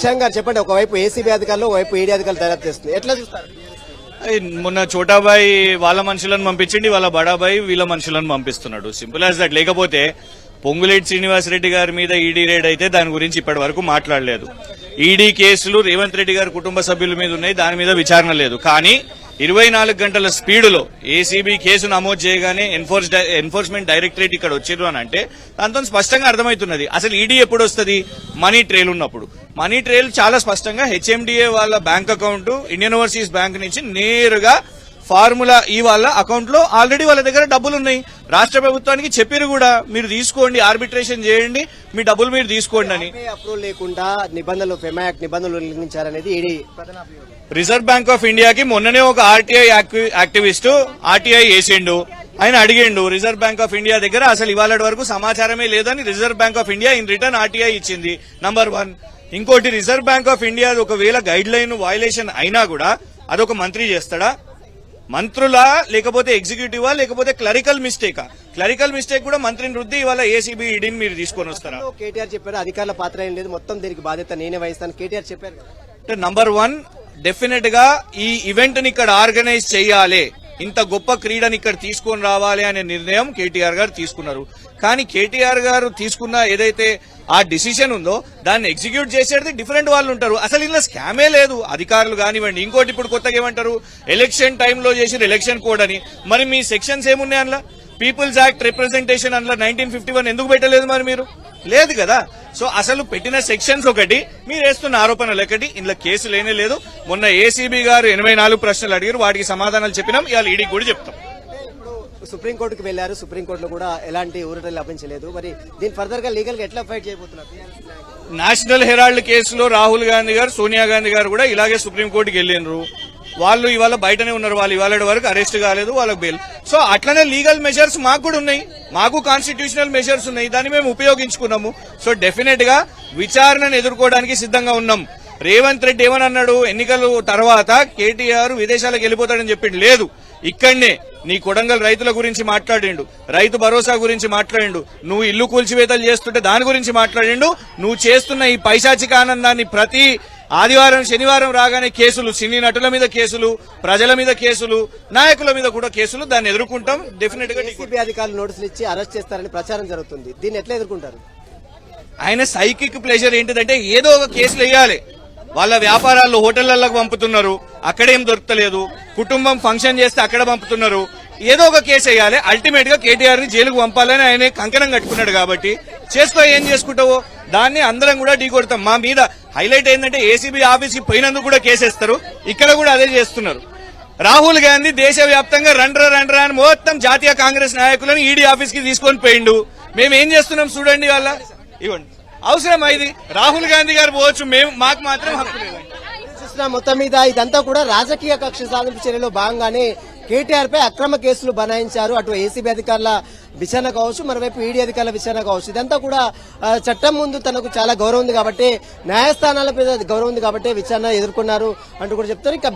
శ్యామ్ గారు చెప్పండి ఒకవైపు ఏసీబీ అధికారులు ఒకవైపు ఈడీ అధికారులు దర్యాప్తు చేస్తుంది ఎట్లా చూస్తారు? మొన్న చోటాబాయి వాళ్ళ మనుషులను పంపించండి వాళ్ళ బడాబాయి వీళ్ళ మనుషులను పంపిస్తున్నాడు. సింపుల్ యాజ్ దట్ లేకపోతే పొంగులేటి శ్రీనివాసరెడ్డి గారి మీద ఈడీ రేడ్ అయితే దాని గురించి ఇప్పటి వరకు మాట్లాడలేదు. ఈడీ కేసులు రేవంత్ రెడ్డి గారి కుటుంబ సభ్యుల మీద ఉన్నాయి దాని మీద విచారణ లేదు. కానీ ఇరవై నాలుగు గంటల స్పీడులో ఏసీబీ కేసు నమోదు చేయగానే ఎన్ఫోర్స్ ఎన్ఫోర్స్మెంట్ డైరెక్టరేట్ ఇక్కడ వచ్చిర్రు అని అంటే దాంతో స్పష్టంగా అర్థమవుతున్నది. అసలు ఈడీ ఎప్పుడు వస్తుంది? మనీ ట్రేల్ ఉన్నప్పుడు. మనీ ట్రేల్ చాలా స్పష్టంగా హెచ్ఎండిఏ వాళ్ళ bank account Indian Overseas Bank నుంచి నేరుగా ఫార్ములా ఈ వాళ్ళ అకౌంట్లో ఆల్రెడీ వాళ్ళ దగ్గర డబ్బులు ఉన్నాయి రాష్ట్ర ప్రభుత్వానికి చెప్పారు కూడా మీరు తీసుకోండి ఆర్బిట్రేషన్ చేయండి మీ డబ్బులు మీరు తీసుకోండి అని. అప్రూవల్ లేకుండా నిబంధనలు ఫెమాక్ నిబంధనలు ఉల్లంఘించారనేది రిజర్వ్ బ్యాంక్ ఆఫ్ ఇండియాకి మొన్ననే ఒక ఆర్టీఐ యాక్టివిస్ట్ ఆర్టీఐ వేసిండు ఆయన అడిగిండు రిజర్వ్ బ్యాంక్ ఆఫ్ ఇండియా దగ్గర అసలు ఇవాళ వరకు సమాచారమే లేదని reserve bank of India in return RTI ఇచ్చింది నంబర్ వన్. ఇంకోటి రిజర్వ్ బ్యాంక్ ఆఫ్ ఇండియా ఒకవేళ గైడ్ లైన్ వైలేషన్ అయినా కూడా అదొక మంత్రి చేస్తాడా? మంత్రులా లేకపోతే ఎగ్జిక్యూటివా లేకపోతే క్లరికల్ మిస్టేకా క్లరికల్ మిస్టేక్ కూడా మంత్రిని రుద్ది ఇవాళ ఏసీబీ ఈడీని మీరు తీసుకొని వస్తారా? కేటీఆర్ చెప్పారు అధికారుల పాత్ర ఏం లేదు మొత్తం దీనికి బాధ్యత నేనే వహిస్తాను. కేటీఆర్ చెప్పారు. అంటే నంబర్ వన్ డెఫినెట్గా ఈ ఈవెంట్ని ఇక్కడ ఆర్గనైజ్ చేయాలి. ఇంత గొప్ప క్రీడని ఇక్కడ తీసుకొని రావాలి అనే నిర్ణయం కేటీఆర్ గారు తీసుకున్నారు. కానీ కేటీఆర్ గారు తీసుకున్న ఏదైతే ఆ డిసిషన్ ఉందో దాన్ని ఎగ్జిక్యూట్ చేసేది డిఫరెంట్ వాళ్ళు ఉంటారు. అసలు ఇందులో స్కామే లేదు. అధికారులు కానివ్వండి ఇంకోటి ఇప్పుడు కొత్తగా ఏమంటారు? ఎలక్షన్ టైంలో చేసిన ఎలక్షన్ కోడ్ అని. మరి మీ సెక్షన్స్ ఏమున్నాయి అందులో? పీపుల్స్ యాక్ట్ రిప్రజెంటేషన్ అందులో నైన్టీన్ ఫిఫ్టీ వన్ ఎందుకు పెట్టలేదు మరి మీరు? లేదు కదా. సో అసలు పెట్టిన సెక్షన్స్ ఒకటి మీరు వేస్తున్న ఆరోపణలు ఒకటి ఇందులో కేసు లేనే లేదు. మొన్న ఏసీబీ గారు ఎనభై నాలుగు ప్రశ్నలు అడిగారు. వాటికి సమాధానాలు చెప్పినాం. ఇవాళ ఈడీ కూడా చెప్తాం. సుప్రీంకోర్టుకు వెళ్ళారు సుప్రీంకోర్టులో కూడా ఎలాంటి ఊరట లభించలేదు. మరి దీని ఫర్దర్గా లీగల్గా ఎట్లా ఫైట్ చేయబోతున్నారు? నేషనల్ హెరాల్డ్ కేసులో రాహుల్ గాంధీ గారు సోనియా గాంధీ గారు కూడా ఇలాగే సుప్రీంకోర్టుకి వెళ్ళినారు వాళ్ళు ఇవాళ బయటనే ఉన్నారు. వాళ్ళు ఇవాళ వరకు అరెస్ట్ కాలేదు. వాళ్ళకి బెయిల్ సో అట్లనే లీగల్ మెజర్స్ మాకు కూడా ఉన్నాయి. మాకు కాన్స్టిట్యూషనల్ మెజర్స్ ఉన్నాయి. దాన్ని మేము ఉపయోగించుకున్నాము. సో డెఫినెట్గా విచారణను ఎదుర్కోవడానికి సిద్ధంగా ఉన్నాం. రేవంత్ రెడ్డి ఏమని అన్నాడు? ఎన్నికల తర్వాత కేటీఆర్ విదేశాలకు వెళ్ళిపోతాడని చెప్పిండు. లేదు. ఇక్కడనే నీ కొడంగల్ రైతుల గురించి మాట్లాడిండు రైతు భరోసా గురించి మాట్లాడిండు నువ్వు ఇల్లు కూల్చివేతలు చేస్తుంటే దాని గురించి మాట్లాడిండు నువ్వు చేస్తున్న ఈ పైశాచిక ఆనందాన్ని ప్రతి ఆదివారం శనివారం రాగానే కేసులు సినీ నటుల మీద కేసులు ప్రజల మీద కేసులు నాయకుల మీద కూడా కేసులు దాన్ని ఎదుర్కొంటాం. డెఫినెట్గా ఏసీబీ అధికారులు నోటీసులు ఇచ్చి అరెస్ట్ చేస్తారని ప్రచారం జరుగుతుంది. దీన్ని ఎట్లా ఎదుర్కొంటారు? ఆయన సైకిక్ ప్లెజర్ ఏంటిదంటే ఏదో ఒక కేసులు వేయాలి. వాళ్ళ వ్యాపారాలు హోటళ్ళకు పంపుతున్నారు. అక్కడేం దొరకలేదు కుటుంబం ఫంక్షన్ చేస్తే అక్కడ పంపుతున్నారు. ఏదో ఒక కేసు వేయాలి. అల్టిమేట్గా కేటీఆర్ని జైలుకు పంపాలని ఆయన కంకణం కట్టుకున్నాడు కాబట్టి చేసుకో ఏం చేసుకుంటావో? దాన్ని అందరం కూడా ఢీకొడతాం మా మీద హైలైట్ ఏంటంటే ఏసీబీ ఆఫీస్కి పోయినందుకు కూడా కేసేస్తారు. ఇక్కడ కూడా అదే చేస్తున్నారు. రాహుల్ గాంధీ దేశవ్యాప్తంగా రండ్ర రండ్ర అని మొత్తం జాతీయ కాంగ్రెస్ నాయకులను ఈడీ ఆఫీస్కి తీసుకొని పోయిండు. మేము ఏం చేస్తున్నాం చూడండి వాళ్ళ? ఇవ్వండి. అవసరం ఇది? రాహుల్ గాంధీ గారు పోవచ్చు మేము మాకు మాత్రం హక్కు లేదు. మొత్తం మీద ఇదంతా కూడా రాజకీయ కక్ష సాధింపు చర్యలో భాగంగానే కేటీఆర్ పై అక్రమ కేసులు బనాయించారు. అటు ఏసీబీ అధికారుల విచారణ కావచ్చు మరోవైపు ఈడీ అధికారుల విచారణ కావచ్చు. ఇదంతా కూడా చట్టం ముందు తనకు చాలా గౌరవం ఉంది కాబట్టి న్యాయస్థానాల మీద గౌరవం ఉంది కాబట్టి విచారణ ఎదుర్కొన్నారు అంటూ కూడా చెప్తారు. ఇంకా